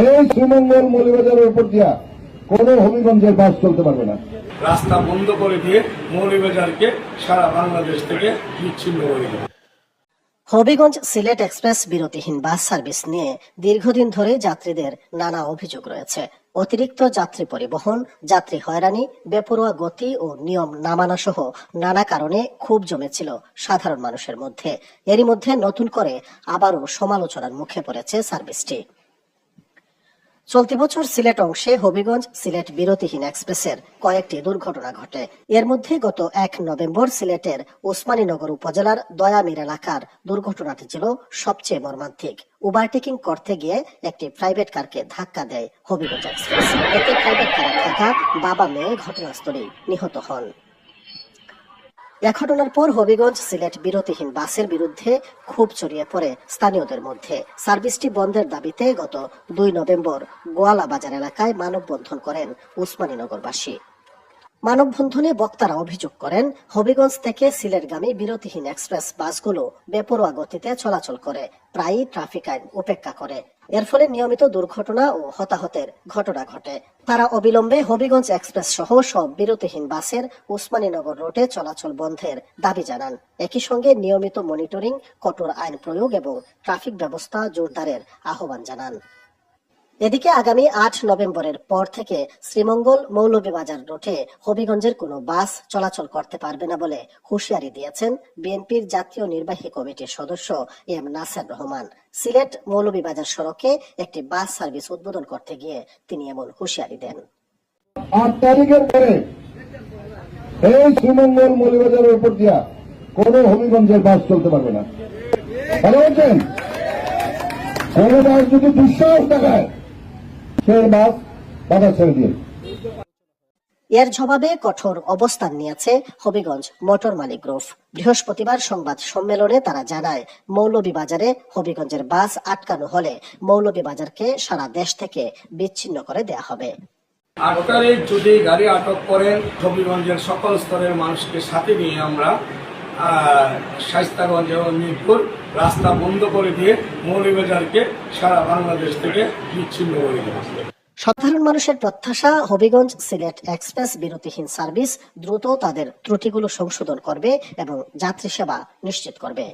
এই শ্রীমঙ্গল মৌলিবাজারের উপর দিয়া কোনো হবিগঞ্জের বাস চলতে পারবে না। রাস্তা বন্ধ করে দিয়ে মৌলভীবাজারকে সারা বাংলাদেশ থেকে বিচ্ছিন্ন করে দেবে। হবিগঞ্জ সিলেট এক্সপ্রেস বিরতিহীন বাস সার্ভিস নিয়ে দীর্ঘদিন ধরে যাত্রীদের নানা অভিযোগ রয়েছে। অতিরিক্ত যাত্রী পরিবহন যাত্রী হয়রানি বেপরোয়া গতি ও নিয়ম না মানা সহ নানা কারণে খুব জমেছিল সাধারণ মানুষের মধ্যে। এরই মধ্যে নতুন করে আবারও সমালোচনার মুখে পড়েছে সার্ভিসটি। চলতি বছর সিলেট অংশে হবিগঞ্জ সিলেট বিরতিহীন এক্সপ্রেসের কয়েকটি দুর্ঘটনা ঘটে। এর মধ্যে গত এক নভেম্বর সিলেটের ওসমানীনগর উপজেলার দয়ামির এলাকার দুর্ঘটনাটি ছিল সবচেয়ে মর্মান্তিক। ওভারটেকিং করতে গিয়ে একটি প্রাইভেট কারকে ধাক্কা দেয় হবিগঞ্জ এক্সপ্রেস। এতে প্রাইভেট কারে থাকা বাবা মেয়ে ঘটনাস্থলেই নিহত হন। এ ঘটনার পর হবিগঞ্জ সিলেট বিরতিহীন বাসের বিরুদ্ধে ক্ষোভ ছড়িয়ে পড়ে স্থানীয়দের মধ্যে। সার্ভিসটি বন্ধের দাবিতে গত দুই নভেম্বর গোয়ালা বাজার এলাকায় মানববন্ধন করেন উসমানীনগরবাসী। মানববন্ধনে বক্তারা অভিযোগ করেন, হবিগঞ্জ থেকে সিলেটগামী বিরতিহীন এক্সপ্রেস বাসগুলো বেপরোয়া গতিতে চলাচল করে, প্রায়ই ট্রাফিক আইন উপেক্ষা করে। এর ফলে নিয়মিত দুর্ঘটনা ও হতাহতের ঘটনা ঘটে। তারা অবিলম্বে হবিগঞ্জ এক্সপ্রেস সহ সব বিরতিহীন বাসের উসমানীনগর রোডে চলাচল বন্ধের দাবি জানান। একই সঙ্গে নিয়মিত মনিটরিং, কঠোর আইন প্রয়োগ এবং ট্রাফিক ব্যবস্থা জোরদারের আহ্বান জানান। এদিকে আগামী আট নভেম্বরের পর থেকে শ্রীমঙ্গল মৌলভীবাজার রোডে হবিগঞ্জের কোনো বাস চলাচল করতে পারবে না বলে হুঁশিয়ারি দিয়েছেন বিএনপির জাতীয় নির্বাহী কমিটির সদস্য এম নাসের রহমান। সিলেট মৌলভীবাজার সড়কে একটি বাস সার্ভিস উদ্বোধন করতে গিয়ে তিনি এমন হুঁশিয়ারি দেন। আট তারিখের পরে এই শ্রীমঙ্গল মৌলিবাজারের উপর দিয়া কোনো হবিগঞ্জের বাস চলতে পারবে না। ভালো বলছেন কোন বাস যদি দুঃসাহস দেখায় বাধা ছেড়ে এর জবাবে কঠোর অবস্থান নিয়েছে হবিগঞ্জ মোটর মালিক গ্রুপ। বৃহস্পতিবার সংবাদ সম্মেলনে তারা জানায় মৌলভীবাজারে হবিগঞ্জের বাস আটকানো হলে মৌলভীবাজারকে সারা দেশ থেকে বিচ্ছিন্ন করে দেয়া হবে। আট তারিখ যদি গাড়ি আটক করেন হবিগঞ্জের সকল স্তরের মানুষকে সাথে নিয়ে আমরা শাইস্তাগঞ্জ এবং মিরপুর রাস্তা বন্ধ করে দিয়ে মৌলভীবাজারকে সারা বাংলাদেশ থেকে বিচ্ছিন্ন হয়ে গেছে। সাধারণ মানুষের প্রত্যাশা, হবিগঞ্জ সিলেট এক্সপ্রেস বিরতিহীন সার্ভিস দ্রুত তাদের ত্রুটিগুলো সংশোধন করবে এবং যাত্রী সেবা নিশ্চিত করবে।